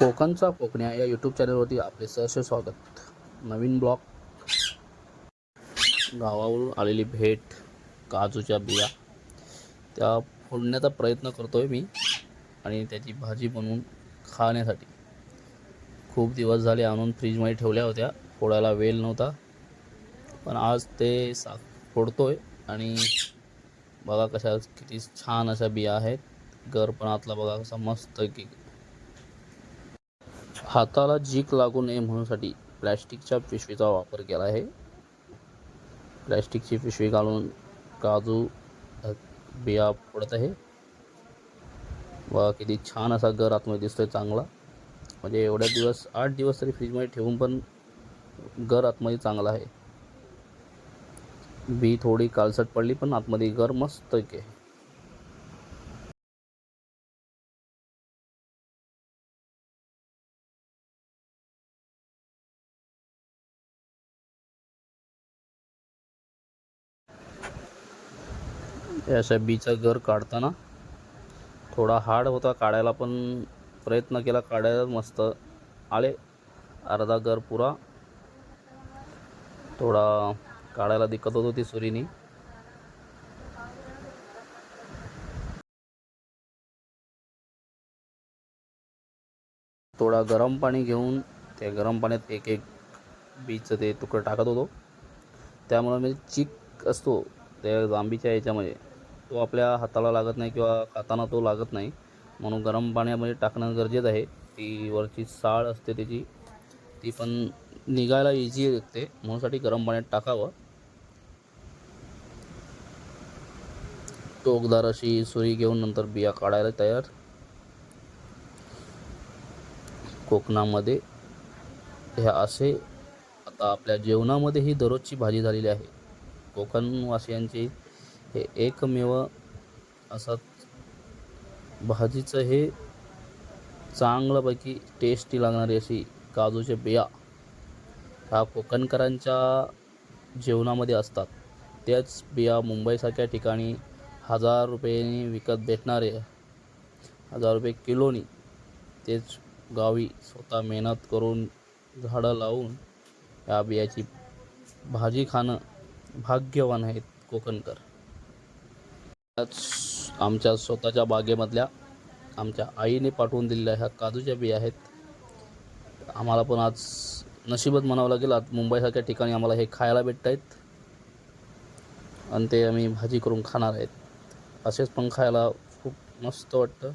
कोकणचा कोकण्या या यूट्यूब चॅनलवरती आपले सहर्ष स्वागत. नवीन ब्लॉग. गावावरून आलेली भेट काजूच्या बिया. त्या फोडण्याचा प्रयत्न करतो आहे मी आणि त्याची भाजी बनवून खाण्यासाठी. खूप दिवस झाले आणून फ्रीजमध्ये ठेवल्या होत्या. फोडायला वेल नव्हता. पण आज ते सा फोडतो आहे आणि बघा कशा किती छान अशा बिया आहेत. गरपणातला पण आतला बघा कसा मस्त की हाताला जीक लागू नये म्हणूनसाठी प्लॅस्टिकच्या पिशवीचा वापर केला आहे. प्लॅस्टिकची पिशवी घालून काजू बिया पडत आहे. वा किती छान असा गर आतमध्ये दिसतोय चांगला. म्हणजे एवढ्या दिवस आठ दिवस तरी फ्रीजमध्ये ठेवून पण गर आतमध्ये चांगला आहे. बी थोडी कालसट पडली पण आतमध्ये गर मस्त आहे. अशा बीचा गर काढताना थोडा हार्ड होता काढायला पण प्रयत्न केला काढायला मस्त. आले अर्धा गर पुरा. थोडा काढायला दिक्कत होत होती सुरीनी. थोडा गरम पाणी घेऊन त्या गरम पाण्यात एक एक बीचं ते तुकडं टाकत होतो. त्यामुळे म्हणजे चिक असतो त्या जांबीच्या याच्यामध्ये. तो आपल्या हाताला लागत नाही किंवा खाताना तो लागत नाही. म्हणून गरम पाण्यामध्ये टाकणं गरजेचं आहे. ती वरची साळ असते त्याची ती पण निघायला इझी लागते म्हणूनसाठी गरम पाण्यात टाकावं. टोकदार अशी सुरी घेऊन नंतर बिया काढायला तयार. कोकणामध्ये हे असे आता आपल्या जेवणामध्ये ही दररोजची भाजी झालेली आहे. कोकणवासियांची हे एकमेव असं भाजीचं हे चांगल्यापैकी टेस्टी लागणारी अशी काजूचे बिया ह्या कोकणकरांच्या जेवणामध्ये असतात. त्याच बिया मुंबईसारख्या ठिकाणी हजार रुपयांनी विकत भेटणारे हजार रुपये किलोनी तेच गावी स्वतः मेहनत करून झाडं लावून या बियाची भाजी खाणं भाग्यवान आहेत कोकणकर. आमच्या स्वतःच्या बागेमधल्या आमच्या आईने पाठवून दिलेल्या ह्या काजूच्या बिया आहेत. आम्हाला पण आज नशिबत म्हणावं लागेल आज मुंबईसारख्या ठिकाणी आम्हाला हे खायला भेटत आहेत. आणि ते आम्ही भाजी करून खाणार आहेत. असेच पण खायला खूप मस्त वाटतं.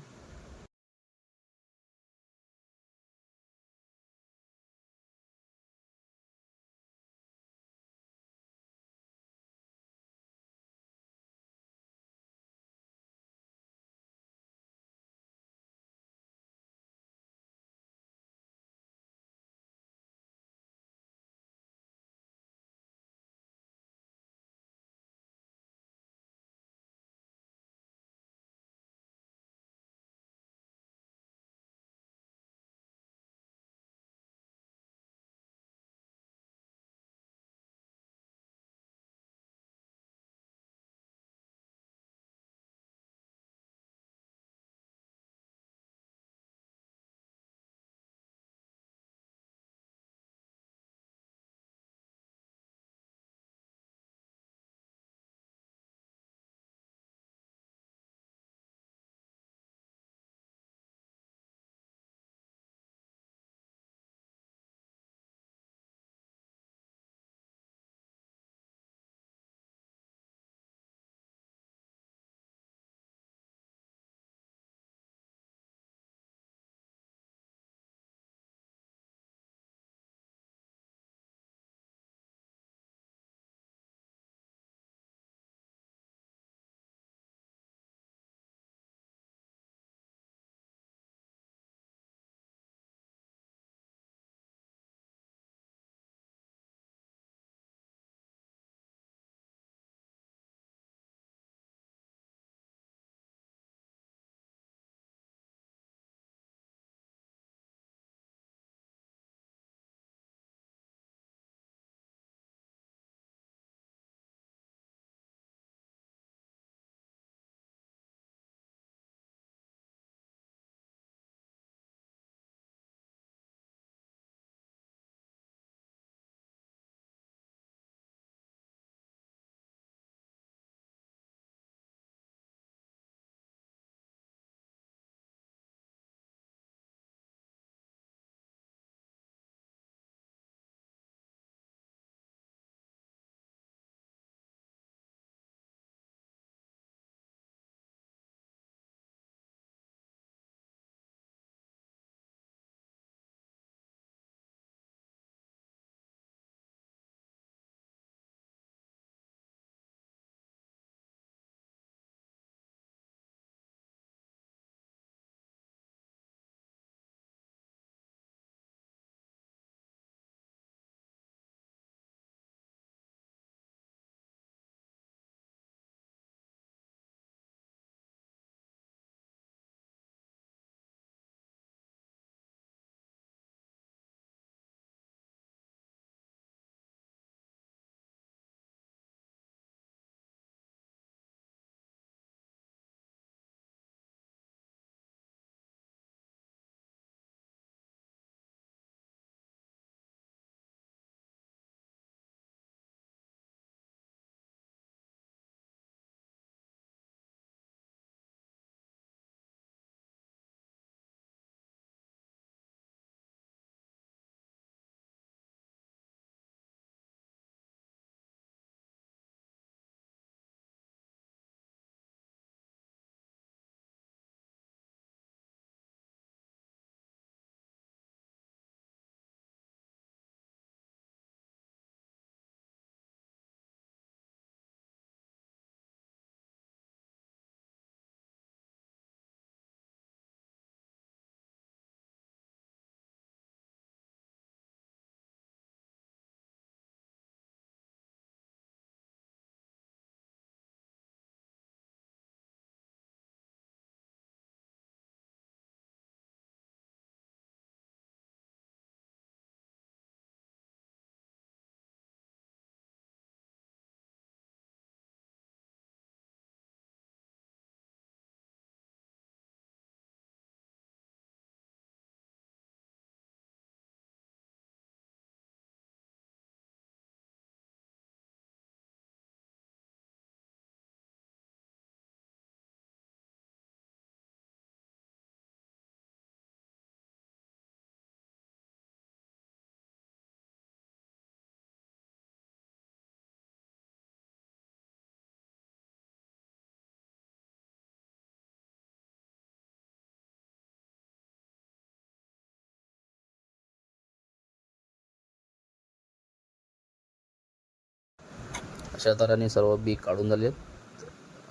शेतकऱ्यांनी सर्व बी काढून झाले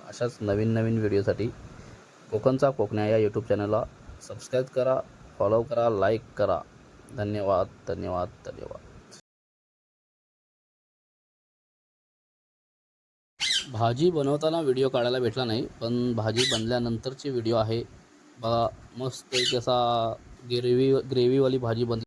अशाच नवीन नवीन व्हिडिओसाठी कोकणचा कोकण्या या यूट्यूब चॅनलला सबस्क्राईब करा फॉलो करा लाईक करा. धन्यवाद धन्यवाद धन्यवाद. भाजी बनवताना व्हिडिओ काढायला भेटला नाही पण भाजी बनल्यानंतरची व्हिडिओ आहे. बघा मस्त एक असा ग्रेव्ही ग्रेव्हीवाली भाजी बनली.